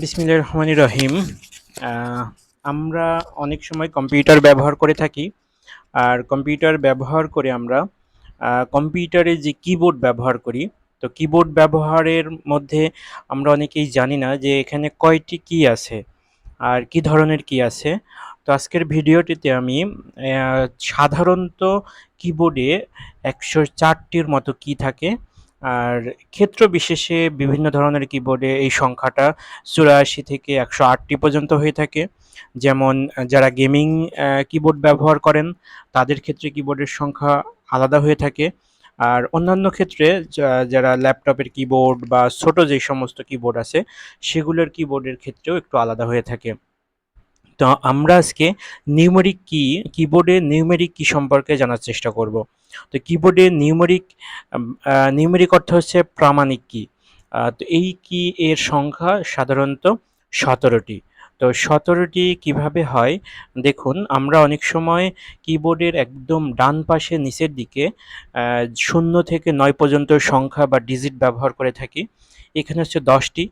বিসমিল্লাহির রহমানির রহিম আমরা অনেক সময় কম্পিউটার ব্যবহার করে থাকি। আর কম্পিউটার ব্যবহার করে আমরা কম্পিউটারে যে কিবোর্ড ব্যবহার করি, তো কিবোর্ড ব্যবহারের মধ্যে আমরা অনেকেই জানি না যে এখানে কয়টি কি আছে আর কি ধরনের কি আছে। তো আজকের ভিডিওটিতে আমি সাধারণত কিবোর্ডে একশো চারটির মতো কি থাকে আর ক্ষেত্র বিশেষে বিভিন্ন ধরনের কিবোর্ডে এই সংখ্যাটা চুরাশি থেকে একশো আটটি পর্যন্ত হয়ে থাকে। যেমন, যারা গেমিং কিবোর্ড ব্যবহার করেন, তাদের ক্ষেত্রে কিবোর্ডের সংখ্যা আলাদা হয়ে থাকে। আর অন্যান্য ক্ষেত্রে যারা ল্যাপটপের কিবোর্ড বা ছোট যে সমস্ত কিবোর্ড আছে, সেগুলোর কিবোর্ডের ক্ষেত্রেও একটু আলাদা হয়ে থাকে। তো আমরা আজকে নিউমেরিক কি কিবোর্ডে নিউমেরিক কি সম্পর্কে জানার চেষ্টা করব। তো কিবোর্ডে নিউমেরিক নিউমেরিক অর্থ হচ্ছে প্রামাণিক কি তো এই কি এর সংখ্যা সাধারণত সতেরোটি। তো সতেরোটি কীভাবে হয়? দেখুন, আমরা অনেক সময় কিবোর্ডের একদম ডান পাশে নিচের দিকে শূন্য থেকে নয় পর্যন্ত সংখ্যা বা ডিজিট ব্যবহার করে থাকি। এখানে হচ্ছে দশটি।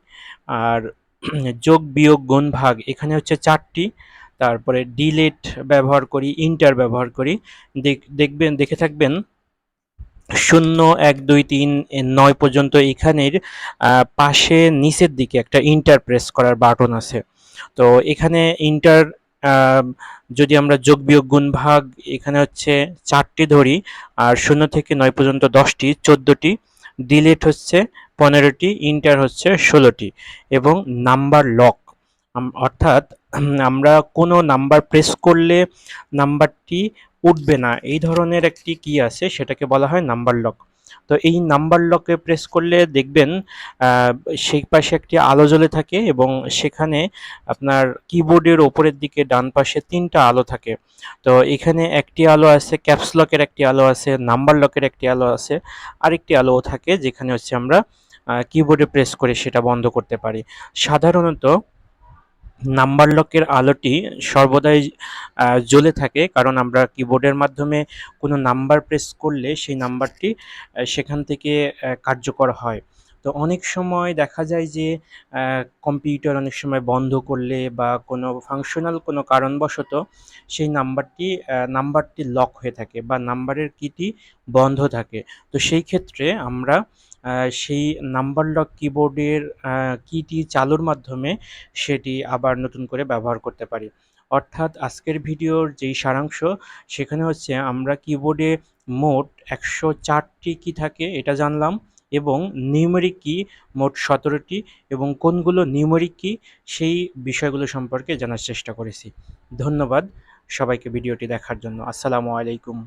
আর যোগ, বিয়োগ, গুণ, ভাগ। এখানে হচ্ছে চারটি। তারপরে ডিলেট ব্যবহার করি ইন্টার ব্যবহার করি। দেখ- দেখবেন, দেখে থাকবেন, শূন্য, এক, দুই, তিন নয় পর্যন্ত এখানের পাশে নিচের দিকে একটা ইন্টার প্রেস করার বাটন আছে। তো এখানে ইন্টার যদি আমরা যোগ, বিয়োগ, গুণ, ভাগ, এখানে হচ্ছে চারটি ধরি, আর শূন্য থেকে নয় পর্যন্ত দশটি, চোদ্দোটি ডিলেট হচ্ছে পনেরোটি ইন্টার হচ্ছে ষোলোটি এবং নাম্বার লক অর্থাৎ আমরা কোনো নাম্বার প্রেস করলে নাম্বারটি উঠবে না। এই ধরনের একটি কি আছে? সেটাকে বলা হয় নাম্বার লক তো এই নাম্বার লকে প্রেস করলে দেখবেন সেই পাশে একটি আলো জ্বলে থাকে এবং সেখানে আপনার কিবোর্ডের ওপরের দিকে ডান পাশে তিনটা আলো থাকে। তো এখানে একটি আলো আছে ক্যাপস লকের একটি আলো আছে নাম্বার লকের একটি আলো আছে, আরেকটি আলোও থাকে যেখানে হচ্ছে আমরা কিবোর্ডে প্রেস করে সেটা বন্ধ করতে পারি। সাধারণত নাম্বার লকের আলোটি সর্বদাই জ্বলে থাকে, কারণ আমরা কিবোর্ডের মাধ্যমে কোনো নাম্বার প্রেস করলে সেই নাম্বারটি সেখান থেকে কার্যকর হয়। তো অনেক সময় দেখা যায় যে কম্পিউটার অনেক সময় বন্ধ করলে বা কোনো ফাংশনাল কোনো কারণবশত সেই নাম্বারটি নাম্বারটি লক হয়ে থাকে বা নাম্বারের কিটি বন্ধ থাকে। তো সেই ক্ষেত্রে আমরা সেই নাম্বার লক কিবোর্ডের কিটি চালুর মাধ্যমে সেটি আবার নতুন করে ব্যবহার করতে পারি। অর্থাৎ আজকের ভিডিওর যেই সারাংশ, সেখানে হচ্ছে আমরা কিবোর্ডে মোট একশো চারটি কি থাকে, এটা জানলাম, এবং নিউমেরিক কি মোট সতেরোটি, এবং কোনগুলো নিউমেরিক কি সেই বিষয়গুলো সম্পর্কে জানার চেষ্টা করেছি। ধন্যবাদ সবাইকে ভিডিওটি দেখার জন্য। আসসালামু আলাইকুম।